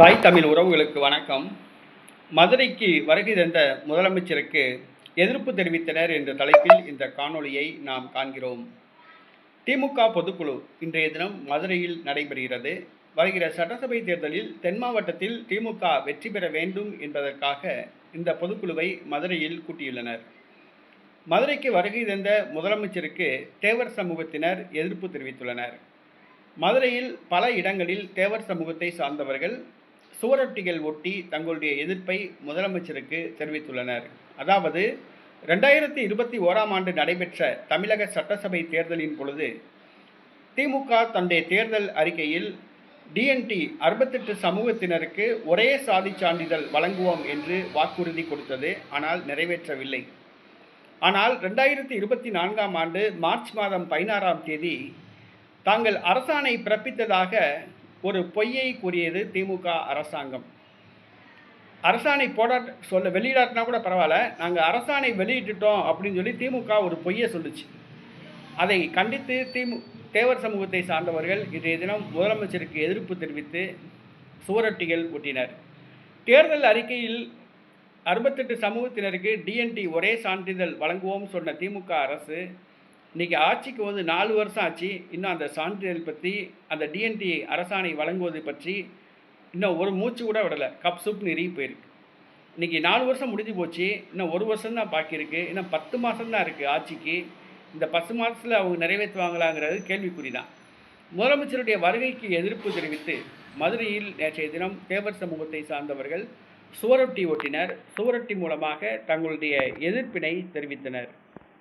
தாய் தமிழ் உறவுகளுக்கு வணக்கம். மதுரைக்கு வருகை தந்த முதலமைச்சருக்கு எதிர்ப்பு தெரிவித்தனர் என்ற தலைப்பில் இந்த காணொளியை நாம் காண்கிறோம். திமுக பொதுக்குழு இன்றைய தினம் மதுரையில் நடைபெறுகிறது. வருகிற சட்டசபை தேர்தலில் தென் மாவட்டத்தில் திமுக வெற்றி பெற வேண்டும் என்பதற்காக இந்த பொதுக்குழுவை மதுரையில் கூட்டியுள்ளனர். மதுரைக்கு வருகை தந்த முதலமைச்சருக்கு தேவர் சமூகத்தினர் எதிர்ப்பு தெரிவித்துள்ளனர். மதுரையில் பல இடங்களில் தேவர் சமூகத்தை சார்ந்தவர்கள் சுவரொட்டிகள் ஒட்டி தங்களுடைய எதிர்ப்பை முதலமைச்சருக்கு தெரிவித்துள்ளனர். அதாவது ரெண்டாயிரத்தி இருபத்தி ஓராம் ஆண்டு நடைபெற்ற தமிழக சட்டசபை தேர்தலின் பொழுது திமுக தன்னுடைய தேர்தல் அறிக்கையில் டிஎன்டி அறுபத்தெட்டு சமூகத்தினருக்கு ஒரே சாதி சான்றிதழ் வழங்குவோம் என்று வாக்குறுதி கொடுத்தது ஆனால் நிறைவேற்றவில்லை. ஆனால் ரெண்டாயிரத்தி இருபத்தி நான்காம் ஆண்டு மார்ச் மாதம் பதினாறாம் தேதி தாங்கள் அரசாணை பிறப்பித்ததாக ஒரு பொய்யை கூறியது திமுக அரசாங்கம். அரசாணை போட சொல்ல வெளியிடாட்டினா கூட பரவாயில்ல. நாங்கள் அரசாணை வெளியிட்டுட்டோம் அப்படின்னு சொல்லி திமுக ஒரு பொய்யை சொல்லுச்சு. அதை கண்டித்து திமு தேவர் சமூகத்தை சார்ந்தவர்கள் இன்றைய தினம் முதலமைச்சருக்கு எதிர்ப்பு தெரிவித்து சுவரொட்டிகள் ஒட்டினர். தேர்தல் அறிக்கையில் அறுபத்தெட்டு சமூகத்தினருக்கு டிஎன்டி ஒரே சான்றிதழ் வழங்குவோம் சொன்ன திமுக அரசு இன்றைக்கி ஆட்சிக்கு வந்து நாலு வருஷம் ஆச்சு. இன்னும் அந்த சான்றிதழ் பற்றி அந்த டிஎன்டி அரசாணை வழங்குவது பற்றி இன்னும் ஒரு மூச்சு கூட விடலை. கப் சூப் நெறி போயிருக்கு. இன்றைக்கி நாலு வருஷம் முடிஞ்சு போச்சு. இன்னும் ஒரு வருஷம் தான் பாக்கி இருக்குது இன்னும் பத்து மாதம் தான் இருக்குது ஆட்சிக்கு. இந்த பத்து மாதத்தில் அவங்க நிறைவேற்றுவாங்களாங்கிறது கேள்விக்குறி தான் முதலமைச்சருடைய வருகைக்கு எதிர்ப்பு தெரிவித்து மதுரையில் நேற்றைய தினம் தேவர் சமூகத்தை சார்ந்தவர்கள் சுவரொட்டி ஒட்டினர் சுவரொட்டி மூலமாக தங்களுடைய எதிர்ப்பினை தெரிவித்தனர்.